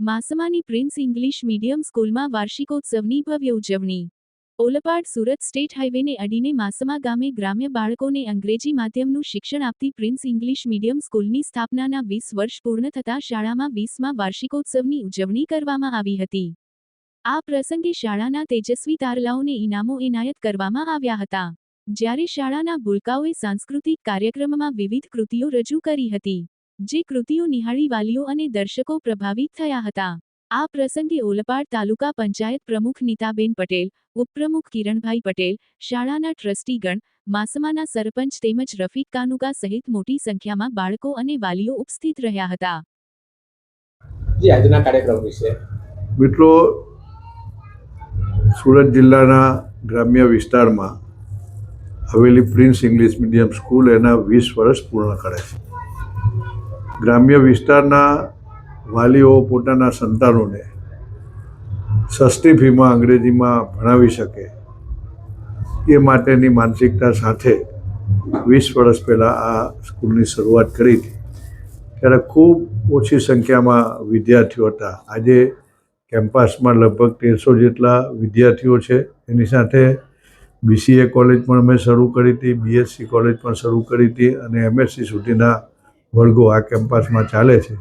માસમાની prince English medium સ્કૂલમાં વાર્ષિકોત્સવની ભવ્ય ઉજવણી. ઓલપાડ સુરત સ્ટેટ હાઈવેને અડીને માસમા ગામે ગ્રામ્ય બાળકોને અંગ્રેજી માધ્યમનું શિક્ષણ આપતી પ્રિન્સ ઇંગ્લિશ મીડિયમ સ્કૂલની સ્થાપનાના વીસ વર્ષ પૂર્ણ થતાં શાળામાં વીસમાં વાર્ષિકોત્સવની ઉજવણી કરવામાં આવી હતી. આ પ્રસંગે શાળાના તેજસ્વી તારલાઓને ઇનામો એનાયત કરવામાં આવ્યા હતા. જ્યારે શાળાના ભૂલકાઓએ સાંસ્કૃતિક કાર્યક્રમમાં વિવિધ કૃતિઓ રજૂ કરી હતી જે કૃતિઓ નિહાળી વાલીઓ અને દર્શકો પ્રભાવિત થયા હતા. આ પ્રસંગે ઓલપાડ તાલુકા પંચાયત પ્રમુખ નીતાબેન પટેલ ઉપપ્રમુખ કિરણભાઈ પટેલ શાળાના ટ્રસ્ટીગણ માસમાના સરપંચ તેમજ રફીક કાનુકા સહિત મોટી સંખ્યામાં બાળકો અને વાલીઓ ઉપસ્થિત રહ્યા હતા. આજના કાર્યક્રમ વિશે. મિત્રો સુરત જિલ્લાના ગ્રામ્ય વિસ્તારમાં આવેલી પ્રિન્સ ઇંગ્લિશ મીડિયમ સ્કૂલ એના વીસ વર્ષ પૂર્ણ કરે છે. ગ્રામ્ય વિસ્તારના વાલીઓ પોતાના સંતાનોને સસ્તી ફીમાં અંગ્રેજીમાં ભણાવી શકે એ માટેની માનસિકતા સાથે વીસ વર્ષ પહેલાં આ સ્કૂલની શરૂઆત કરી હતી. ત્યારે ખૂબ ઓછી સંખ્યામાં વિદ્યાર્થીઓ હતા. આજે કેમ્પસમાં લગભગ તેરસો જેટલા વિદ્યાર્થીઓ છે. એની સાથે બીસીએ કોલેજ પણ મેં શરૂ કરી હતી બીએસસી કોલેજ પણ શરૂ કરી હતી અને એમએસસી સુધીના વર્ગો આ કેમ્પસમાં ચાલે છે.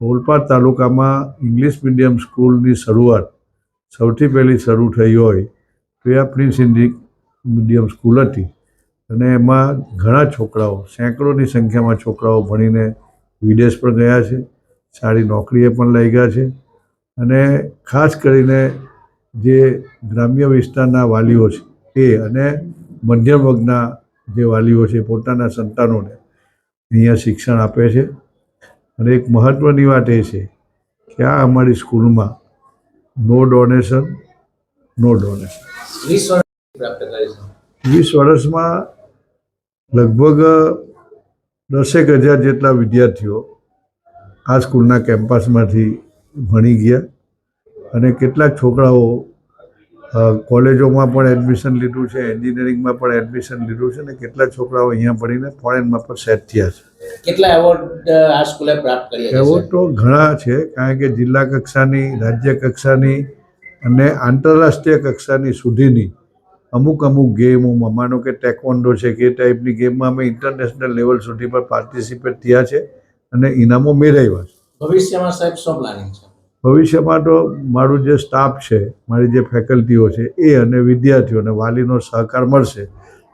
ઓલપાડ તાલુકામાં ઇંગ્લિશ મીડિયમ સ્કૂલની શરૂઆત સૌથી પહેલી શરૂ થઈ હોય તો એ આ પ્રિન્સ ઇન્ડિક મીડિયમ સ્કૂલ હતી. અને એમાં ઘણા છોકરાઓ, સેંકડોની સંખ્યામાં છોકરાઓ ભણીને વિદેશ પણ ગયા છે. સારી નોકરીએ પણ લઈ ગયા છે. અને ખાસ કરીને જે ગ્રામ્ય વિસ્તારના વાલીઓ છે એ અને મધ્યમ વર્ગના જે વાલીઓ છે પોતાના સંતાનોને અહીંયા શિક્ષણ આપે છે. અને એક મહત્ત્વની વાત એ છે કે આ અમારી સ્કૂલમાં નો ડોનેશન નો ડોનેશન. વીસ વર્ષમાં લગભગ દસેક હજાર જેટલા વિદ્યાર્થીઓ આ સ્કૂલના કેમ્પસમાંથી ભણી ગયા અને કેટલાક છોકરાઓ કોલેજોમાં પણ એડમિશન લીધું છે એન્જિનિયરિંગમાં પણ એડમિશન લીધું છે અને કેટલાક છોકરાઓ અહીંયા ભણીને ફોરેનમાં પણ સેટ થયા છે. કેટલા એવોર્ડ આ સ્કૂલે પ્રાપ્ત કર્યા એવોર્ડ તો ઘણા છે કારણ કે જિલ્લા કક્ષાની રાજ્ય કક્ષાની અને આંતરરાષ્ટ્રીય કક્ષાની સુધીની અમુક અમુક ગેમોમાં માનો કે ટેકવોન્ડો છે કે ટાઈપની ગેમમાં અમે ઇન્ટરનેશનલ લેવલ સુધી પર પાર્ટિસિપેટ થયા છે અને ઇનામો મેળવ્યા છે. ભવિષ્યમાં સાહેબ શું પ્લાનિંગ છે? ભવિષ્યમાં તો મારું જે સ્ટાફ છે, મારી જે ફેકલ્ટીઓ છે, એ અને વિદ્યાર્થીઓને વાલીનો સહકાર મળશે,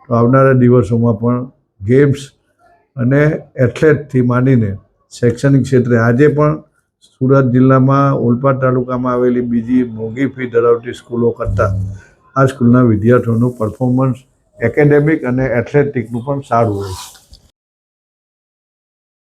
તો આવનારા દિવસોમાં પણ ગેમ્સ અને એથ્લેટથી માંડીને શૈક્ષણિક ક્ષેત્રે આજે પણ સુરત જિલ્લામાં ઓલપાડ તાલુકામાં આવેલી બીજી મોંઘી ફી ધરાવતી સ્કૂલો કરતાં આ સ્કૂલના વિદ્યાર્થીઓનું પરફોર્મન્સ એકેડેમિક અને એથ્લેટિકનું પણ સારું હોય છે.